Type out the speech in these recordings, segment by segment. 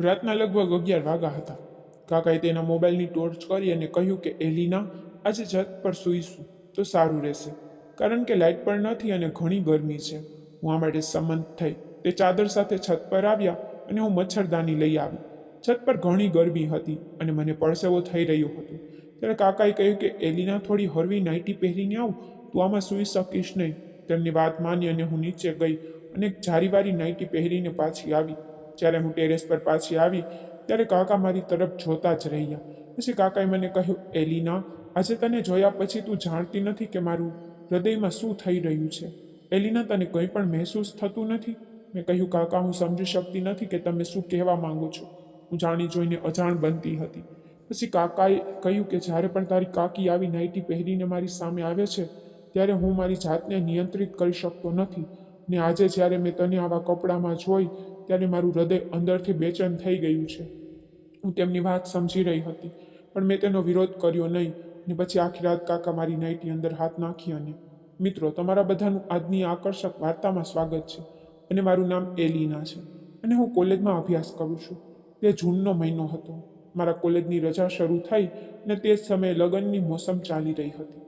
રાતના લગભગ અગિયાર વાગ્યા હતા. કાકાએ તેના મોબાઈલની ટોર્ચ કરી અને કહ્યું કે, એલિના, આજે છત પર સૂઈશું, તો સારું રહેશે. કારણ કે લાઇટ પણ નથી અને ઘણી ગરમી છે. હું આ માટે સંમત થઈ, તે ચાદર સાથે છત પર આવ્યા અને હું મચ્છરદાની લઈ આવી. છત પર ઘણી ગરમી હતી અને મને પરસેવો થઈ રહ્યો હતો. ત્યારે કાકાએ કહ્યું કે, એલિના, થોડી હળવી નાઇટી પહેરીને આવું, તું આમાં સૂઈ શકીશ નહીં. તેમની વાત માની અને હું નીચે ગઈ અને એક જારીવાળી નાઇટી પહેરીને પાછી આવી. જ્યારે હું ટેરેસ પર પાછી આવી, ત્યારે કાકા મારી તરફ જોતા જ રહ્યા. પછી કાકાએ મને કહ્યું, એલિના, આજે તને જોયા પછી તું જાણતી નથી કે મારું હૃદયમાં શું થઈ રહ્યું છે. એલિના, તને કંઈ પણ મહેસૂસ થતું નથી મેં કહ્યું, કાકા, હું સમજી શકતી નથી કે તમે શું કહેવા માંગો છો. હું જાણી જોઈને અજાણ બનતી હતી પછી કાકાએ કહ્યું કે, જ્યારે પણ તારી કાકી આવી નાઇટી પહેરીને મારી સામે આવે છે, ત્યારે હું મારી જાતને નિયંત્રિત કરી શકતો નથી. ને આજે જ્યારે મેં તને આવા કપડામાં જોઈ ત્યારે મારું હૃદય અંદરથી બેચેન થઈ ગયું છે. હું તેમની વાત સમજી રહી હતી, પણ મેં તેનો વિરોધ કર્યો નહીં અને પછી આખી રાત કાકા મારી નાઇટી અંદર હાથ નાખી અને, મિત્રો, તમારા બધાનું આજની આકર્ષક વાર્તામાં સ્વાગત છે અને મારું નામ એલિના છે અને હું કોલેજમાં અભ્યાસ કરું છું. તે જૂનનો મહિનો હતો. મારા કોલેજની રજા શરૂ થઈ અને તે જ સમયે લગ્નની મોસમ ચાલી રહી હતી.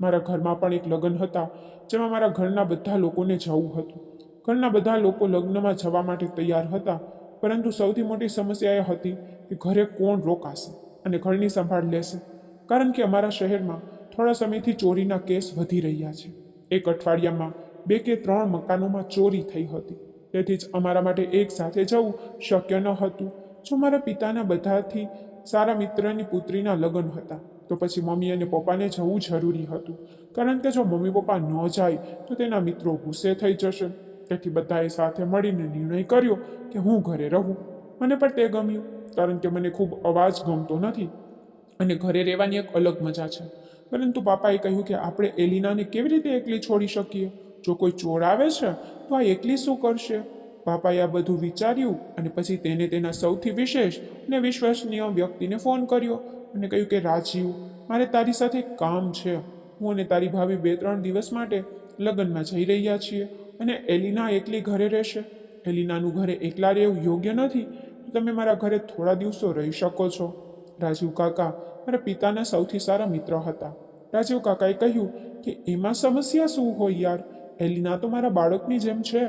મારા ઘરમાં પણ એક લગ્ન હતા, જેમાં મારા ઘરના બધા લોકોને જવું હતું. ઘરના બધા લોકો લગ્નમાં જવા માટે તૈયાર હતા, પરંતુ સૌથી મોટી સમસ્યા એ હતી કે ઘરે કોણ રોકાશે અને ઘરની સંભાળ લેશે. કારણ કે અમારા શહેરમાં થોડા સમયથી ચોરીના કેસ વધી રહ્યા છે. એક અઠવાડિયામાં બે કે ત્રણ મકાનોમાં ચોરી થઈ હતી. તેથી જ અમારા માટે એક સાથે જવું શક્ય ન હતું. જો મારા પિતાના બધાથી સારા મિત્રની પુત્રીના લગ્ન હતા, તો પછી મમ્મી અને પપ્પાને જવું જરૂરી હતું. કારણ કે જો મમ્મી પપ્પા ન જાય, તો તેના મિત્રો ગુસ્સે થઈ જશે. તેથી બધાએ સાથે મળીને નિર્ણય કર્યો કે હું ઘરે રહું. મને પણ તે ગમ્યું, કારણ કે મને ખૂબ અવાજ ગમતો નથી અને ઘરે રહેવાની એક અલગ મજા છે. પરંતુ પાપાએ કહ્યું કે આપણે એલિનાને કેવી રીતે એકલી છોડી શકીએ? જો કોઈ ચોર આવે છે, તો આ એકલી શું કરશે? પાપાએ આ બધું વિચાર્યું અને પછી તેને તેના સૌથી વિશેષ અને વિશ્વસનીય વ્યક્તિને ફોન કર્યો અને કહ્યું કે રાજીવ મારે તારી સાથે કામ છે. હું અને તારી ભાભી બે ત્રણ દિવસ માટે લગ્નમાં જઈ રહ્યા છીએ. અને એલિના એકલી ઘરે રહેશે. એલિનાનું ઘરે એકલા રહેવું યોગ્ય નથી. તમે મારા ઘરે થોડા દિવસો રહી શકો છો. રાજીવ કાકા મારા પિતાના સૌથી સારા મિત્ર હતા. રાજીવ કાકાએ કહ્યું કે, એમાં સમસ્યા શું હોય યાર? એલિના તો મારા બાળકની જેમ છે.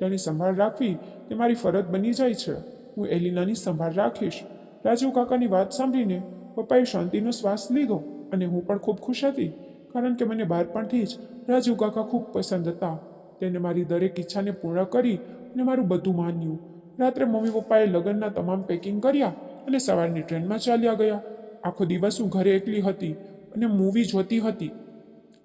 તેની સંભાળ રાખવી તે મારી ફરજ બની જાય છે. હું એલિનાની સંભાળ રાખીશ. રાજીવ કાકાની વાત સાંભળીને પપ્પાએ શાંતિનો શ્વાસ લીધો અને હું પણ ખૂબ ખુશ હતી, કારણ કે મને બાળપણથી જ રાજીવ કાકા ખૂબ પસંદ હતા. તેને મારી દરેક ઈચ્છાને પૂર્ણ કરી અને મારું બધું માન્યું. રાત્રે મમ્મી પપ્પાએ લગ્નના તમામ પેકિંગ કર્યા અને સવારની ટ્રેનમાં ચાલ્યા ગયા. આખો દિવસ હું ઘરે એકલી હતી અને મૂવી જોતી હતી.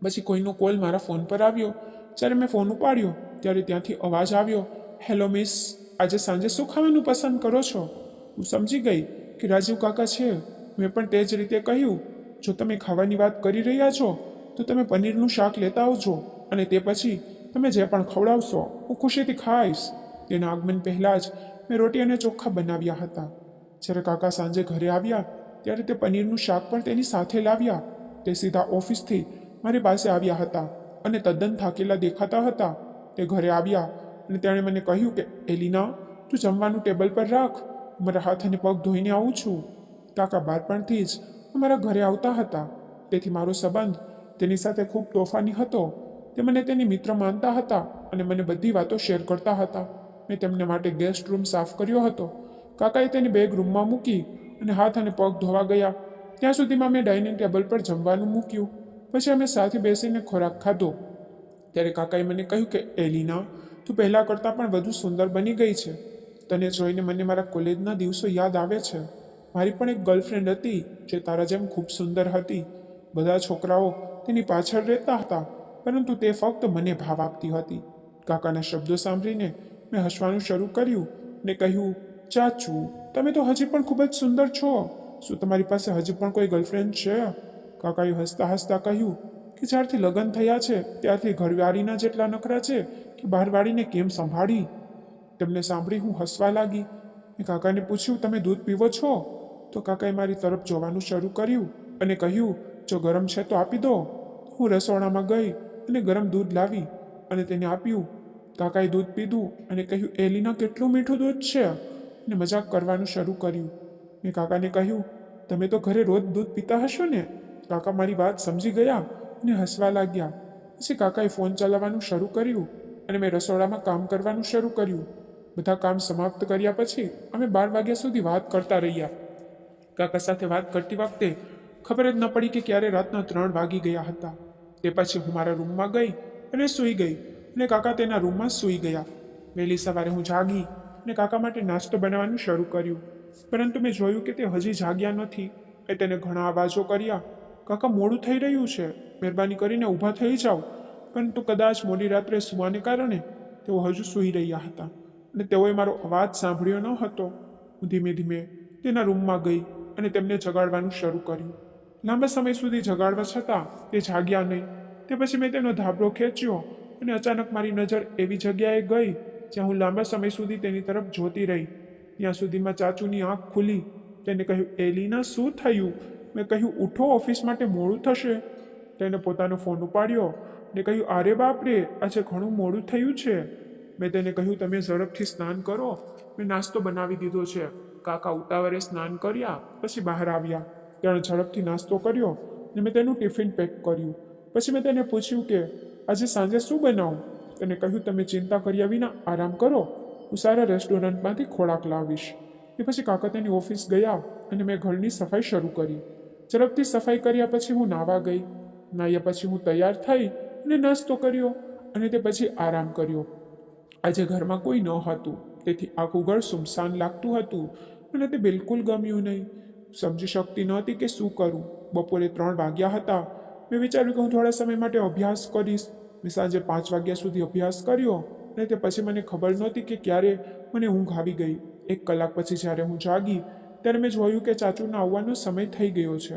પછી કોઈનો કોલ મારા ફોન પર આવ્યો. જ્યારે મેં ફોન ઉપાડ્યો, ત્યારે ત્યાંથી અવાજ આવ્યો, હેલો મિસ, આજે સાંજે શું ખાવાનું પસંદ કરો છો? હું સમજી ગઈ કે રાજીવ કાકા છે. મેં પણ તે જ રીતે કહ્યું, જો તમે ખાવાની વાત કરી રહ્યા છો, તો તમે પનીરનું શાક લેતા આવજો અને તે પછી તમે જે પણ ખવડાવશો, હું ખુશીથી ખાઈશ. તેના આગમન પહેલાં જ મેં રોટી અને ચોખ્ખા બનાવ્યા હતા. જ્યારે કાકા સાંજે ઘરે આવ્યા, ત્યારે તે પનીરનું શાક પણ તેની સાથે લાવ્યા. તે સીધા ઓફિસથી મારી પાસે આવ્યા હતા અને તદ્દન થાકેલા દેખાતા હતા. તે ઘરે આવ્યા અને તેણે મને કહ્યું કે, એલિના, તું જમવાનું ટેબલ પર રાખ. મારા હાથ અને પગ ધોઈને આવું છું. કાકા બાળપણથી જ અમારા ઘરે આવતા હતા. તેથી મારો સંબંધ તેની સાથે ખૂબ તોફાની હતો. તે મને તેની મિત્ર માનતા હતા અને મને બધી વાતો શેર કરતા હતા. મેં તેમને માટે ગેસ્ટ રૂમ સાફ કર્યો હતો. કાકાએ તેની બેગ રૂમમાં મૂકી અને હાથ અને પગ ધોવા ગયા. ત્યાં સુધીમાં મેં ડાઇનિંગ ટેબલ પર જમવાનું મૂક્યું. પછી અમે સાથે બેસીને ખોરાક ખાધો. ત્યારે કાકાએ મને કહ્યું કે, એલિના, તું પહેલાં કરતાં પણ વધુ સુંદર બની ગઈ છે. તને જોઈને મને મારા કોલેજના દિવસો યાદ આવે છે. મારી પણ એક ગર્લફ્રેન્ડ હતી જે તારા જેમ ખૂબ સુંદર હતી. બધા છોકરાઓ તેની પાછળ રહેતા હતા. પરંતુ તે ફક્ત મને ભાવ આપતી હતી. કાકાના શબ્દો સાંભળીને મેં હસવાનું શરૂ કર્યું ને કહ્યું, ચાચુ, તમે તો હજી પણ ખૂબ જ સુંદર છો. શું તમારી પાસે હજી પણ કોઈ ગર્લફ્રેન્ડ છે? કાકાએ હસતા હસતા કહ્યું, કે જ્યારથી લગ્ન થયા છે, ત્યારથી ઘરવાળીના જેટલા નખરા છે કે બહારવાળીને કેમ સંભાળી? તેમને સાંભળી હું હસવા લાગી મેં કાકાને પૂછ્યું, તમે દૂધ પીવો છો? તો કાકાએ મારી તરફ જોવાનું શરૂ કર્યું અને કહ્યું, જો ગરમ છે તો આપી દો. હું રસોડામાં ગઈ અને ગરમ દૂધ લાવી અને તેને આપ્યું. કાકાએ દૂધ પીધું અને કહ્યું એલીના કેટલું મીઠું દૂધ છે? અને મજાક કરવાનું શરૂ કર્યું. મેં કાકાને કહ્યું, તમે તો ઘરે રોજ દૂધ પીતા હશો ને? કાકા મારી વાત સમજી ગયા અને હસવા લાગ્યા. પછી કાકાએ ફોન ચલાવવાનું શરૂ કર્યું અને મેં રસોડામાં કામ કરવાનું શરૂ કર્યું. બધા કામ સમાપ્ત કર્યા પછી અમે બાર વાગ્યા સુધી વાત કરતા રહ્યા. કાકા સાથે વાત કરતી વખતે ખબર જ ન પડી કે ક્યારે રાતના ત્રણ વાગી ગયા હતા. તે પછી હું મારા રૂમમાં ગઈ અને સૂઈ ગઈ અને કાકા તેના રૂમમાં સૂઈ ગયા. વહેલી સવારે હું જાગી અને કાકા માટે નાસ્તો બનાવવાનું શરૂ કર્યું. પરંતુ મેં જોયું કે તે હજી જાગ્યા નથી એ તેને ઘણા અવાજો કર્યા. કાકા, મોડું થઈ રહ્યું છે. મહેરબાની કરીને ઊભા થઈ જાઓ. પરંતુ કદાચ મોડી રાત્રે સૂવાને કારણે તેઓ હજુ સૂઈ રહ્યા હતા અને તેઓએ મારો અવાજ સાંભળ્યો ન હતો. હું ધીમે ધીમે તેના રૂમમાં ગઈ અને તેમને જગાડવાનું શરૂ કર્યું. લાંબા સમય સુધી જગાડવા છતાં તે જાગ્યા નહીં. તે પછી મેં તેનો ધાબળો ખેંચ્યો અને અચાનક મારી નજર એવી જગ્યાએ ગઈ જ્યાં હું લાંબા સમય સુધી તેની તરફ જોતી રહી. ત્યાં સુધીમાં ચાચુની આંખ ખુલી. તેને કહ્યું, એલિના, શું થયું? મેં કહ્યું, ઉઠો, ઓફિસ માટે મોડું થશે. તેને પોતાનો ફોન ઉપાડ્યો ને કહ્યું, આરે બાપરે, આજે ઘણું મોડું થયું છે. મેં તેને કહ્યું, તમે ઝડપથી સ્નાન કરો. મેં નાસ્તો બનાવી દીધો છે. કાકા ઉતાવળે સ્નાન કર્યા, પછી બહાર આવ્યા. તેણે ઝડપથી નાસ્તો કર્યો ને મેં તેનું ટિફિન પેક કર્યું. પછી મેં તેને પૂછ્યું કે, આજે સાંજે શું બનાવું? તેને કહ્યું, તમે ચિંતા કર્યા વિના આરામ કરો. હું સારા રેસ્ટોરન્ટમાંથી ખોરાક લાવીશ. એ પછી કાકા ઓફિસ ગયા અને મેં ઘરની સફાઈ શરૂ કરી. ઝડપથી સફાઈ કર્યા પછી હું નાવા ગઈ. નાહ્યા પછી હું તૈયાર થઈ અને નાસ્તો કર્યો અને તે પછી આરામ કર્યો. આજે ઘરમાં કોઈ ન હતું. તેથી આખું ઘર સુમસાન લાગતું હતું અને તે બિલકુલ ગમ્યું નહીં. સમજી શકતી નહોતી કે શું કરું. બપોરે ત્રણ વાગ્યા હતા. મેં વિચાર્યું કે હું થોડા સમય માટે અભ્યાસ કરીશ. મેં સાંજે પાંચ વાગ્યા સુધી અભ્યાસ કર્યો અને તે પછી મને ખબર નહોતી કે ક્યારે મને ઊંઘ આવી ગઈ. એક કલાક પછી જ્યારે હું જાગી, ત્યારે મેં જોયું કે ચાચુના આવવાનો સમય થઈ ગયો છે.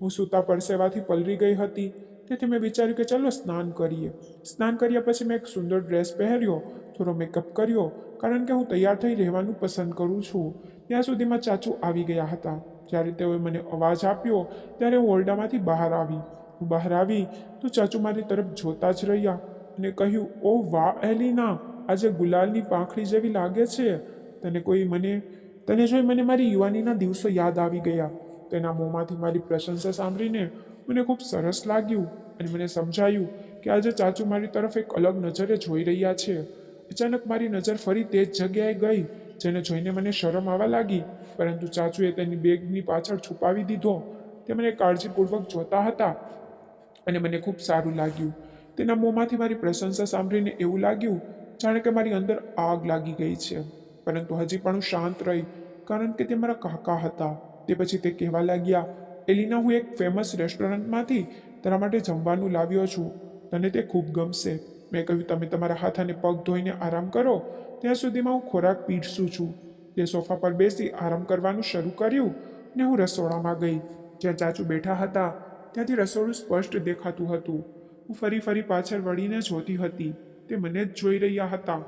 હું સૂતા પરસેવાથી પલરી ગઈ હતી. તેથી મેં વિચાર્યું કે ચાલો સ્નાન કરીએ. સ્નાન કર્યા પછી મેં એક સુંદર ડ્રેસ પહેર્યો, થોડો મેકઅપ કર્યો, કારણ કે હું તૈયાર થઈ રહેવાનું પસંદ કરું છું. ત્યાં સુધીમાં ચાચુ આવી ગયા હતા. જ્યારે તેઓએ મને અવાજ આપ્યો, ત્યારે હું ઓરડામાંથી બહાર આવી. હું બહાર આવી તો ચાચુ મારી તરફ જોતા જ રહ્યા અને કહ્યું, ઓ વાહ એલિના, આજે ગુલાલની પાંખડી જેવી લાગે છે. તને કોઈ મને, તને જોઈ મને મારી યુવાનીના દિવસો યાદ આવી ગયા. તેના મોંમાંથી મારી પ્રશંસા સાંભળીને મને ખૂબ સરસ લાગ્યું અને મને સમજાયું કે આજે ચાચુ મારી તરફ એક અલગ નજરે જોઈ રહ્યા છે. અચાનક મારી નજર ફરી તે જ જગ્યાએ ગઈ જેને જોઈને મને શરમ આવવા લાગી. પરંતુ ચાચુએ તેની બેગની પાછળ છુપાવી દીધો. તે મને કાળજીપૂર્વક જોતા હતા અને મને ખૂબ સારું લાગ્યું. તેના મોંમાંથી મારી પ્રશંસા સાંભળીને એવું લાગ્યું, જાણે કે મારી અંદર આગ લાગી ગઈ છે. પરંતુ હજી પણ હું શાંત રહી, કારણ કે તે મારા કાકા હતા. તે પછી તે કહેવા લાગ્યા, એલિના, હું એક ફેમસ રેસ્ટોરન્ટમાંથી તારા માટે જમવાનું લાવ્યો છું. તને તે ખૂબ ગમશે. મેં કહ્યું, તમે તમારા હાથ અને પગ ધોઈને આરામ કરો. ત્યાં સુધીમાં હું ખોરાક પીરસું છું. તે સોફા પર બેસી આરામ કરવાનું શરૂ કર્યું અને હું રસોડામાં ગઈ. જ્યાં ચાચુ બેઠા હતા, ત્યાંથી રસોડું સ્પષ્ટ દેખાતું હતું. હું ફરી ફરી પાછળ વળીને જોતી હતી. તે મને જ જોઈ રહ્યા હતા.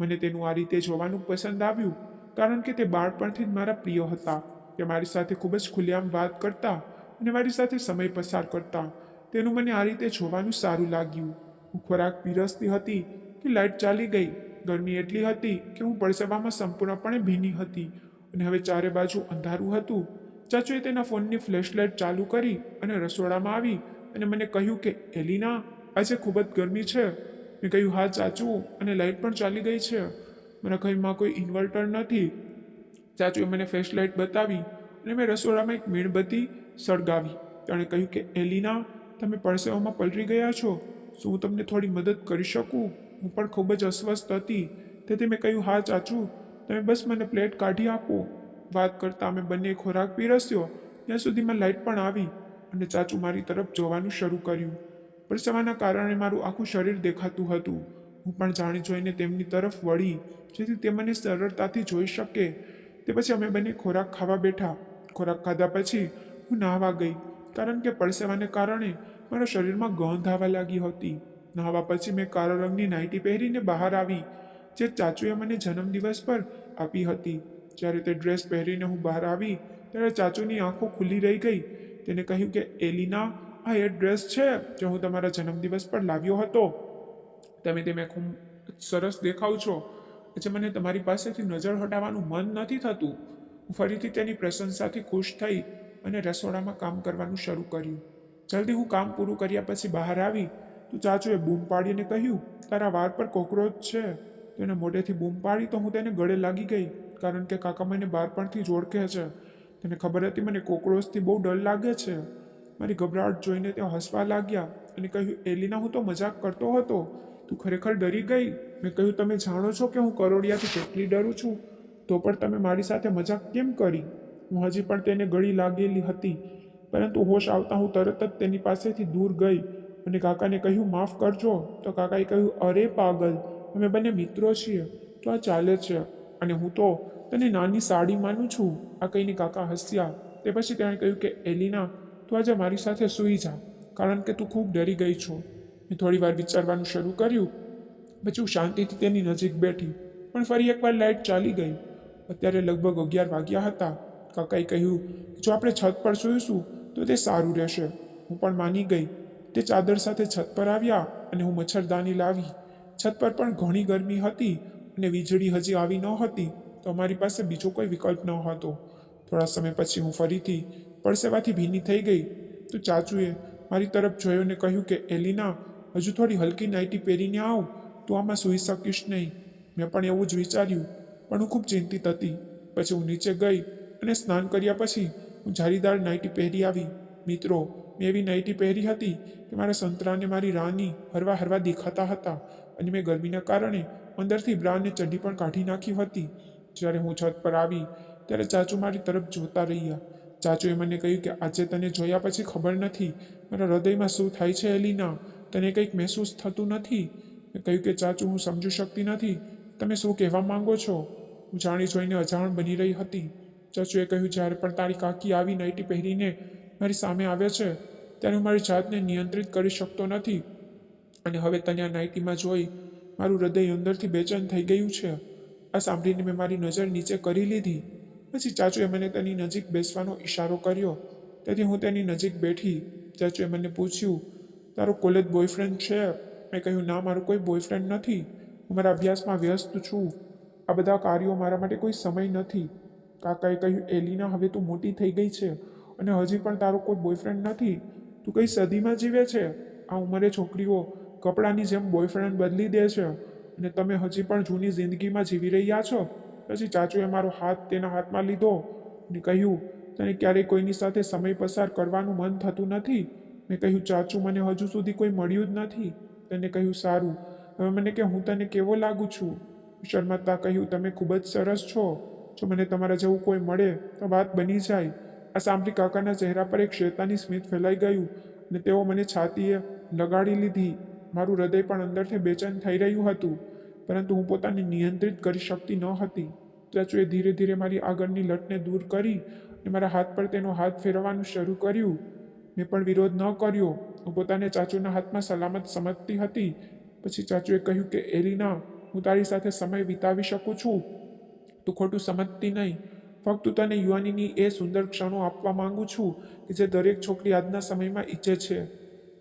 મને તેનું આ રીતે જોવાનું પસંદ આવ્યું, કારણ કે તે બાળપણથી જ મારા પ્રિય હતા. તે મારી સાથે ખૂબ જ ખુલ્લેઆમ વાત કરતા અને મારી સાથે સમય પસાર કરતા. તેનું મને આ રીતે જોવાનું સારું લાગ્યું. હું ખોરાક પીરસતી હતી કે લાઇટ ચાલી ગઈ. ગરમી એટલી હતી કે હું પરસેવામાં સંપૂર્ણપણે ભીની હતી અને હવે ચારે બાજુ અંધારું હતું. ચાચુએ તેના ફોનની ફ્લેશલાઇટ ચાલુ કરી અને રસોડામાં આવી અને મને કહ્યું કે, એલિના, આજે ખૂબ જ ગરમી છે. મેં કહ્યું, હા ચાચુ, અને લાઇટ પણ ચાલી ગઈ છે. મારા ઘરમાં કોઈ ઇન્વર્ટર નથી. ચાચુએ મને ફ્લેશલાઇટ બતાવી અને મેં રસોડામાં એક મીણબત્તી સળગાવી. તેણે કહ્યું કે, એલિના, તમે પરસેવામાં પલટી ગયા છો. શું હું તમને થોડી મદદ કરી શકું? હું પણ ખૂબ જ અસ્વસ્થ હતી. તેથી મેં કહ્યું, હા, ચાચુ, તમે બસ મને પ્લેટ કાઢી આપો. વાત કરતાં અમે બંને ખોરાક પીરસ્યો. ત્યાં સુધીમાં લાઇટ પણ આવી અને ચાચુ મારી તરફ જોવાનું શરૂ કર્યું. પરસેવાના કારણે મારું આખું શરીર દેખાતું હતું. હું પણ જાણી જોઈને તેમની તરફ વળી, જેથી તે મને સરળતાથી જોઈ શકે. તે પછી અમે બંને ખોરાક ખાવા બેઠા. ખોરાક ખાધા પછી હું નાહવા ગઈ, કારણ કે પરસેવાને કારણે મારા શરીરમાં ગંધ આવવા લાગી હતી. નહાવા પછી મેં કાળા રંગની નાઇટી પહેરીને બહાર આવી, જે ચાચુએ મને જન્મદિવસ પર આપી હતી. જ્યારે તે ડ્રેસ પહેરીને હું બહાર આવી, ત્યારે ચાચુની આંખો ખુલ્લી રહી ગઈ. તેને કહ્યું કે, એલિના, આ એ ડ્રેસ છે જે હું તમારા જન્મદિવસ પર લાવ્યો હતો. તમે તેમાં ખૂબ સરસ દેખાવ છો. પછી મને તમારી પાસેથી નજર હટાવવાનું મન નથી થતું. હું ફરીથી તેની પ્રશંસાથી ખુશ થઈ અને રસોડામાં કામ કરવાનું શરૂ કર્યું. જલ્દી હું કામ પૂરું કર્યા પછી બહાર આવી તો ચાચુએ બૂમ પાડીને કહ્યું, તારા વાર પર કોકરોચ છે. તેને મોઢેથી બૂમ પાડી તો હું તેને ગળે લાગી ગઈ, કારણ કે કાકા મને બાળપણથી જ ઓળખે છે. તેને ખબર હતી મને કોકરોચથી બહુ ડર લાગે છે? મારી ગભરાટ જોઈને તેઓ હસવા લાગ્યા અને કહ્યું, એલિના, હું તો મજાક કરતો હતો. તું ખરેખર ડરી ગઈ? મેં કહ્યું, તમે જાણો છો કે હું કરોડિયાથી કેટલી ડરું છું? તો પણ તમે મારી સાથે મજાક કેમ કરી? હું હજી પણ તેને ગળી લાગેલી હતી, પરંતુ હોશ આવતા હું તરત જ તેની પાસેથી દૂર ગઈ. અને કાકાને કહ્યું, માફ કરજો. તો કાકાએ કહ્યું, અરે પાગલ, અમે બંને મિત્રો છીએ, તો આ ચાલે છે. અને હું તો તને નાની સાડી માનું છું, આ કહીને કાકા હસ્યા. તે પછી તેણે કહ્યું કે, એલિના, તું આજે મારી સાથે સૂઈ જા, કારણ કે તું ખૂબ ડરી ગઈ છો. મેં થોડી વાર વિચારવાનું શરૂ કર્યું, પછી હું શાંતિથી તેની નજીક બેઠી. પણ ફરી એકવાર લાઇટ ચાલી ગઈ. અત્યારે લગભગ અગિયાર વાગ્યા હતા. કાકાએ કહ્યું, જો આપણે છત પર સૂઈશું, તો તે સારું રહેશે. હું પણ માની ગઈ. તે ચાદર સાથે છત પર આવ્યા અને હું મચ્છરદાની લાવી. છત પર પણ ઘણી ગરમી હતી અને વીજળી હજી આવી ન હતી તો અમારી પાસે બીજો કોઈ વિકલ્પ ન હતો થોડા સમય પછી હું ફરીથી પરસેવાથી ભીની થઈ ગઈ. તો ચાચુએ મારી તરફ જોયો ને કહ્યું કે, એલિના, હજુ થોડી હલકી નાઇટી પહેરીને આવ. તું આમાં સૂઈ શકીશ નહીં. મેં પણ એવું જ વિચાર્યું, પણ હું ખૂબ ચિંતિત હતી. પછી હું નીચે ગઈ અને સ્નાન કર્યા પછી હું જારીદાર નાઇટી પહેરી આવી. મિત્રો મેં એવી નાઇટી પહેરી હતી કે મારા સંતરાને મારી રાની હરવા હરવા દેખાતા હતા અને મેં ગરમીના કારણે અંદરથી બ્રાને ચડ્ડી પણ કાઢી નાખી હતી. જ્યારે હું છત પર આવી, ત્યારે ચાચુ મારી તરફ જોતા રહ્યા. ચાચુએ મને કહ્યું કે આજે તને જોયા પછી ખબર નથી, મારા હૃદયમાં શું થાય છે એલીના? તને કંઈક મહેસૂસ થતું નથી? મેં કહ્યું કે ચાચુ, હું સમજી શકતી નથી. તમે શું કહેવા માંગો છો? હું જાણી જોઈને અજાણ બની રહી હતી. ચાચુએ કહ્યું, જ્યારે પણ તારી કાકી આવી નાઇટી પહેરીને મારી સામે આવે છે ત્યારે હું મારી જાતને નિયંત્રિત કરી શકતો નથી. અને હવે તને આ નાઇટીમાં જોઈ મારું હૃદય અંદરથી બેચેન થઈ ગયું છે. આ સાંભળીને મેં મારી નજર નીચે કરી લીધી. પછી ચાચુએ મને તેની નજીક બેસવાનો ઇશારો કર્યો. તેથી હું તેની નજીક બેઠી. ચાચુએ મને પૂછ્યું, તારો કોલેજ બોયફ્રેન્ડ છે? મેં કહ્યું, ના, મારો કોઈ બોયફ્રેન્ડ નથી. હું મારા અભ્યાસમાં વ્યસ્ત છું. આ બધા કાર્યો મારા માટે કોઈ સમય નથી. કાકાએ કહ્યું, એલિના, હવે તું મોટી થઈ ગઈ છે. અને હજી પણ તારો કોઈ બોયફ્રેન્ડ નથી. તું કઈ સદીમાં જીવે છે? આ ઉંમરે છોકરીઓ કપડાની જેમ બોયફ્રેન્ડ બદલી દે છે અને તમે હજી પણ જૂની જિંદગીમાં જીવી રહ્યા છો? પછી ચાચુએ મારો હાથ તેના હાથમાં લીધો અને કહ્યું, તને ક્યારેય કોઈની સાથે સમય પસાર કરવાનું મન થતું નથી? મેં કહ્યું, ચાચુ, મને હજુ સુધી કોઈ મળ્યું જ નથી. તેને કહ્યું, સારું, હવે મને કે હું તને કેવો લાગુ છું? શર્માતા કહ્યું, તમે ખૂબ જ સરસ છો. જો મને તમારા જેવું કોઈ મળે તો વાત બની જાય. આ સાંભળી કાકાના ચહેરા પર એક શેતાની સ્મિત ફેલાઈ ગયું ને તેઓ મને છાતીએ લગાડી લીધી. મારું હૃદય પણ અંદરથી બેચેન થઈ રહ્યું હતું, પરંતુ હું પોતાને નિયંત્રિત કરી શકતી ન હતી. ચાચુએ ધીરે ધીરે મારી આગળની લટને દૂર કરી અને મારા હાથ પર તેનો હાથ ફેરવવાનું શરૂ કર્યું. મેં પણ વિરોધ ન કર્યો. હું પોતાને ચાચુના હાથમાં સલામત સમજતી હતી. પછી ચાચુએ કહ્યું કે, એલિના, હું તારી સાથે સમય વિતાવી શકું છું. તું ખોટું સમજતી નહીં. ફક્ત તને યુવાનીની એ સુંદર ક્ષણો આપવા માંગુ છું કે જે દરેક છોકરી આજના સમયમાં ઈચ્છે છે.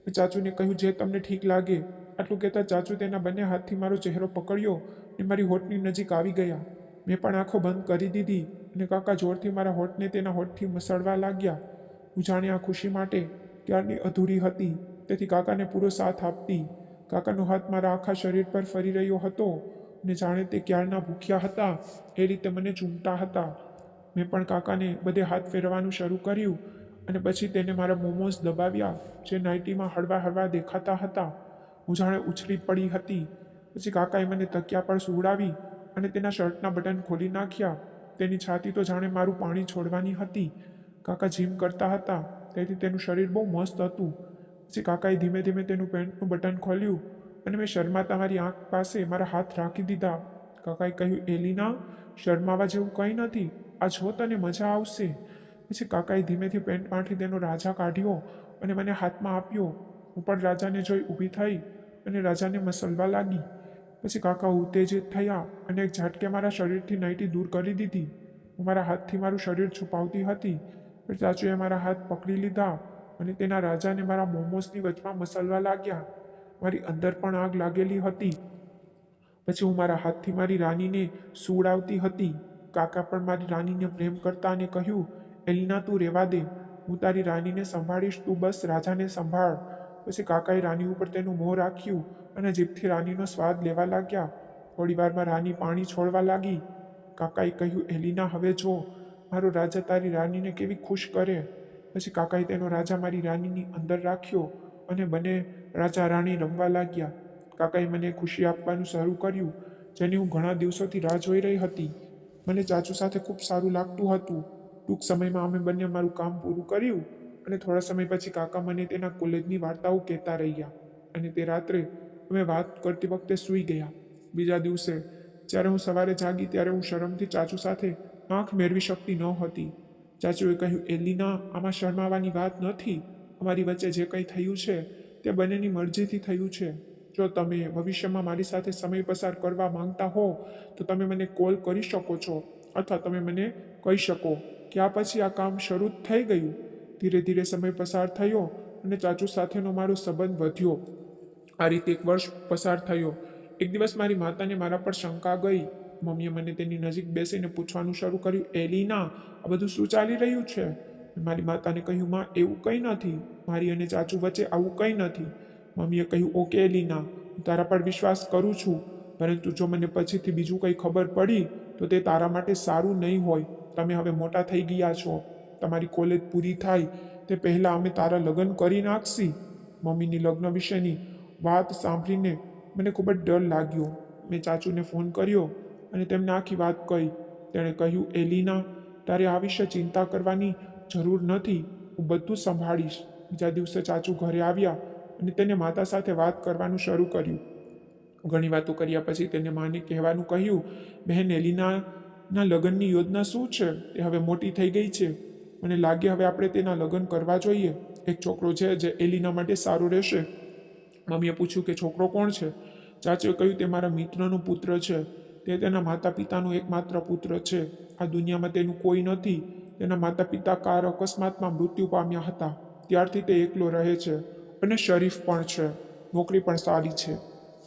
મેં ચાચુને કહ્યું, જે તમને ઠીક લાગે, આટલું કહેતા ચાચુ તેના બંને હાથથી મારો ચહેરો પકડ્યો અને મારી હોઠની નજીક આવી ગયા. મેં પણ આંખો બંધ કરી દીધી અને કાકા જોરથી મારા હોઠને તેના હોઠથી મસળવા લાગ્યા. હું જાણે આ ખુશી માટે ત્યારની અધૂરી હતી. તેથી કાકાને પૂરો સાથ આપતી. કાકાનો હાથ મારા આખા શરીર પર ફરી રહ્યો હતો અને જાણે તે ક્યારના ભૂખ્યા હતા એ રીતે મને ચૂમતા હતા. મેં પણ કાકાને બધે હાથ ફેરવાનું શરૂ કર્યું અને પછી તેને મારા મોમોઝ દબાવ્યા, જે નાઇટીમાં હળવા હળવા દેખાતા હતા. હું જાણે ઉછળી પડી હતી. પછી કાકાએ મને તકિયા પર સુવડાવી અને તેના શર્ટના બટન ખોલી નાખ્યા. તેની છાતી તો જાણે મારું પાણી છોડવાની હતી. કાકા જીમ કરતા હતા, તેથી તેનું શરીર બહુ મસ્ત હતું. પછી કાકાએ ધીમે ધીમે તેનું પેન્ટનું બટન ખોલ્યું અને મેં શર્માતા મારી આંખ પાસે મારા હાથ રાખી દીધા. કાકાએ કહ્યું, એલિના, શરમાવા જેવું કંઈ નથી. આ જો તને મજા આવશે. પછી કાકાએ ધીમેથી પેન્ટમાંથી તેનો રાજા કાઢ્યો અને મને હાથમાં આપ્યો. હું પણ રાજાને જોઈ ઊભી થઈ અને રાજાને મસલવા લાગી. પછી કાકા ઉત્તેજિત થયા અને એક ઝાટકે મારા શરીરથી નાઈટી દૂર કરી દીધી. હું મારા હાથથી મારું શરીર છુપાવતી હતી. પણ ચાચુએ મારા હાથ પકડી લીધા અને તેના રાજાને મારા મોમોસની વચમાં મસલવા લાગ્યા. મારી અંદર પણ આગ લાગેલી હતી. પછી હું મારા હાથથી મારી રાનીને સુવડાવતી હતી. કાકા પણ મારી રાનીને પ્રેમ કરતા અને કહ્યું, એલિના, તું રહેવા દે. હું તારી રાનીને સંભાળીશ. તું બસ રાજાને સંભાળ. પછી કાકાએ રાની ઉપર તેનું મોં રાખ્યું અને જીભથી રાનીનો સ્વાદ લેવા લાગ્યા થોડી વારમાં રાની પાણી છોડવા લાગી. કાકાએ કહ્યું, એલિના, હવે જો. મારો રાજા તારી રાનીને કેવી ખુશ કરે. પછી કાકાએ તેનો રાજા મારી રાનીની અંદર રાખ્યો અને બંને રાજા રાણી રમવા લાગ્યા. કાકાએ મને ખુશી આપવાનું શરૂ કર્યું, જેની હું ઘણા દિવસોથી રાહ જોઈ રહી હતી. મને ચાચુ સાથે ખૂબ સારું લાગતું હતું. ટૂંક સમયમાં અમે બંને મારું કામ પૂરું કર્યું અને થોડા સમય પછી કાકા મને તેના કોલેજની વાર્તાઓ કહેતા રહ્યા અને તે રાત્રે અમે વાત કરતી વખતે સૂઈ ગયા. બીજા દિવસે, જ્યારે હું સવારે જાગી ત્યારે હું શરમથી ચાચુ સાથે આંખ મેળવી શકતી ન હતી. ચાચુએ કહ્યું, એલિના, આમાં શરમાવાની વાત નથી. અમારી વચ્ચે જે કંઈ થયું છે તે બંનેની મરજીથી થયું છે. જો તમે ભવિષ્યમાં મારી સાથે સમય પસાર કરવા માંગતા હો, તો તમે મને કોલ કરી શકો છો અથવા તમે મને કહી શકો. કે આ પછી આ કામ શરૂ થઈ ગયું? ધીરે ધીરે સમય પસાર થયો અને ચાચુ સાથેનો મારો સંબંધ વધ્યો. આ રીતે એક વર્ષ પસાર થયો. એક દિવસ મારી માતાને મારા પર શંકા ગઈ. મમ્મીએ મને તેની નજીક બેસીને પૂછવાનું શરૂ કર્યું, એલીના, આ બધું શું ચાલી રહ્યું છે? મારી માતાને કહ્યું, માં, એવું કંઈ નથી. મારી અને ચાચુ વચ્ચે આવું કંઈ નથી. મમ્મીએ કહ્યું, ઓકે, લીના, હું તારા પર વિશ્વાસ કરું છું, પરંતુ જો મને પછીથી બીજું કંઈ ખબર પડી, તો તે તારા માટે સારું નહીં હોય. તમે હવે મોટા થઈ ગયા છો. તમારી કોલેજ પૂરી થાય. તે પહેલાં અમે તારા લગ્ન કરી નાખશી. મમ્મીની લગ્ન વિશેની વાત સાંભળીને મને ખૂબ જ ડર લાગ્યો. મેં ચાચુને ફોન કર્યો અને તેમને આખી વાત કહી. તેણે કહ્યું એલિના તારે આ વિશે ચિંતા કરવાની જરૂર નથી. હું બધું સંભાળીશ. બીજા દિવસે ચાચુ ઘરે આવ્યા. અને તેને માતા સાથે વાત કરવાનું શરૂ કર્યું. ઘણી વાતો કર્યા પછી તેને માને કહેવાનું કહ્યું, બહેન એલિનાના લગ્નની યોજના શું છે? તે હવે મોટી થઈ ગઈ છે. મને લાગે હવે આપણે તેના લગ્ન કરવા જોઈએ. એક છોકરો છે જે એલિના માટે સારું રહેશે. મમ્મીએ પૂછ્યું કે, છોકરો કોણ છે? ચાચુએ કહ્યું, તે મારા મિત્રનો પુત્ર છે. તે તેના માતા પિતાનો એકમાત્ર પુત્ર છે. આ દુનિયામાં તેનું કોઈ નથી. તેના માતા પિતા કાર અકસ્માતમાં મૃત્યુ પામ્યા હતા. ત્યારથી તે એકલો રહે છે. અને શરીફ પણ છે, નોકરી પણ સારી છે.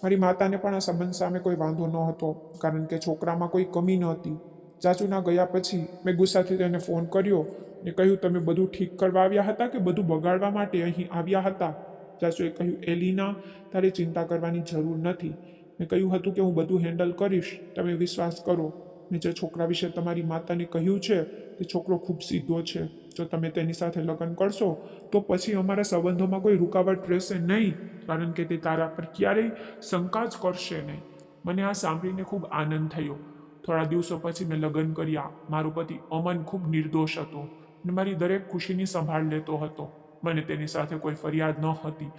મારી માતાને પણ આ સંબંધ સામે કોઈ વાંધો ન હતો, કારણ કે છોકરામાં કોઈ કમી ન હતી. ચાચુના ગયા પછી મેં ગુસ્સાથી તેને ફોન કર્યો ને કહ્યું, તમે બધું ઠીક કરવા આવ્યા હતા કે બધું બગાડવા માટે અહીં આવ્યા હતા? ચાચુએ કહ્યું, એલિના, તારે ચિંતા કરવાની જરૂર નથી. મેં કહ્યું હતું કે હું બધું હેન્ડલ કરીશ, તમે વિશ્વાસ કરો. મેં જે છોકરા વિશે તમારી માતાને કહ્યું છે, તે છોકરો ખૂબ સીધો છે. જો તમે તેની સાથે લગ્ન કરશો, તો પછી અમારા સંબંધોમાં કોઈ રૂકાવટ રહેશે નહીં, કારણ કે તે તારા પર ક્યારેય શંકા જ કરશે નહીં. મને આ સાંભળીને ખૂબ આનંદ થયો. થોડા દિવસો પછી મેં લગ્ન કર્યા. મારો પતિ અમન ખૂબ નિર્દોષ હતો ને મારી દરેક ખુશીની સંભાળ લેતો હતો. મને તેની સાથે કોઈ ફરિયાદ ન હતી.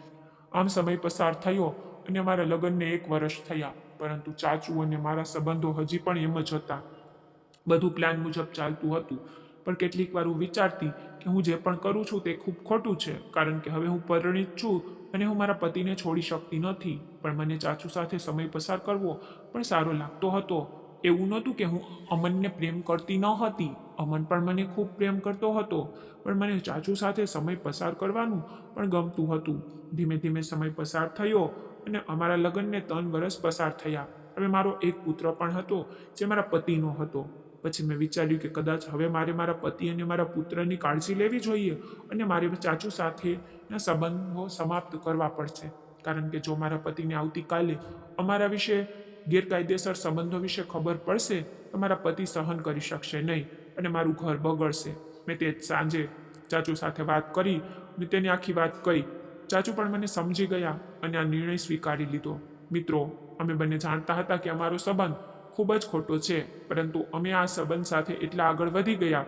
આમ સમય પસાર થયો અને મારા લગ્નને એક વર્ષ થયા, પરંતુ ચાચુ અને મારા સંબંધો હજી પણ એમ જ હતા. બધું પ્લાન મુજબ ચાલતું હતું. પણ કેટલીક વાર હું વિચારતી કે હું જે પણ કરું છું તે ખૂબ ખોટું છે, કારણ કે હવે હું પરિણિત છું અને હું મારા પતિને છોડી શકતી નથી. પણ મને ચાચુ સાથે સમય પસાર કરવો પણ સારો લાગતો હતો. એવું નહોતું કે હું અમનને પ્રેમ કરતી ન હતી. અમન પણ મને ખૂબ પ્રેમ કરતો હતો, પણ મને ચાચુ સાથે સમય પસાર કરવાનું પણ ગમતું હતું. ધીમે ધીમે સમય પસાર થયો અને અમારા લગ્નને ત્રણ વર્ષ પસાર થયા. હવે મારો એક પુત્ર પણ હતો જે મારા પતિનો હતો. પછી મેં વિચાર્યું કે કદાચ હવે મારે મારા પતિ અને મારા પુત્રની કાળજી લેવી જોઈએ અને મારે ચાચુ સાથેના સંબંધો સમાપ્ત કરવા પડશે. કારણ કે જો મારા પતિને આવતીકાલે અમારા વિશે ગેરકાયદેસર સંબંધો વિશે ખબર પડશે, તો મારા પતિ સહન કરી શકશે નહીં અને મારું ઘર બગડશે. મેં તે સાંજે ચાચુ સાથે વાત કરી, મેં તેની આખી વાત કહી. ચાચુ પણ મને સમજી ગયા અને આ નિર્ણય સ્વીકારી લીધો. મિત્રો, અમે બંને જાણતા હતા કે અમારો સંબંધ ખૂબ જ ખોટો છે, પરંતુ અમે આ સંબંધ સાથે એટલા આગળ વધી ગયા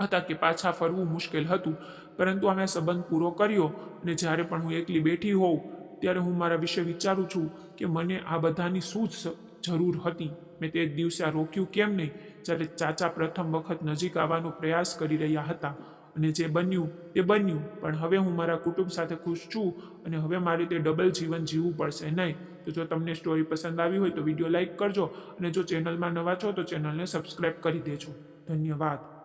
હતા કે પાછા ફરવું મુશ્કેલ હતું. પરંતુ અમે સંબંધ પૂરો કર્યો અને જ્યારે પણ હું એકલી બેઠી હોઉં, ત્યારે હું મારા વિશે વિચારું છું કે મને આ બધાની શું જરૂર હતી. મેં તે દિવસે આ રોક્યું કેમ નહીં? જ્યારે ચાચા પ્રથમ વખત નજીક આવવાનો પ્રયાસ કરી રહ્યા હતા અને જે બન્યું તે બન્યું. પણ હવે હું મારા કુટુંબ સાથે ખુશ છું અને હવે મારે તે ડબલ જીવન જીવવું પડશે નહીં. તો જો તમને સ્ટોરી પસંદ આવી હોય તો વીડિયો લાઇક કરજો અને જો ચેનલમાં નવા છો તો ચેનલને સબસ્ક્રાઈબ કરી દેજો. ધન્યવાદ.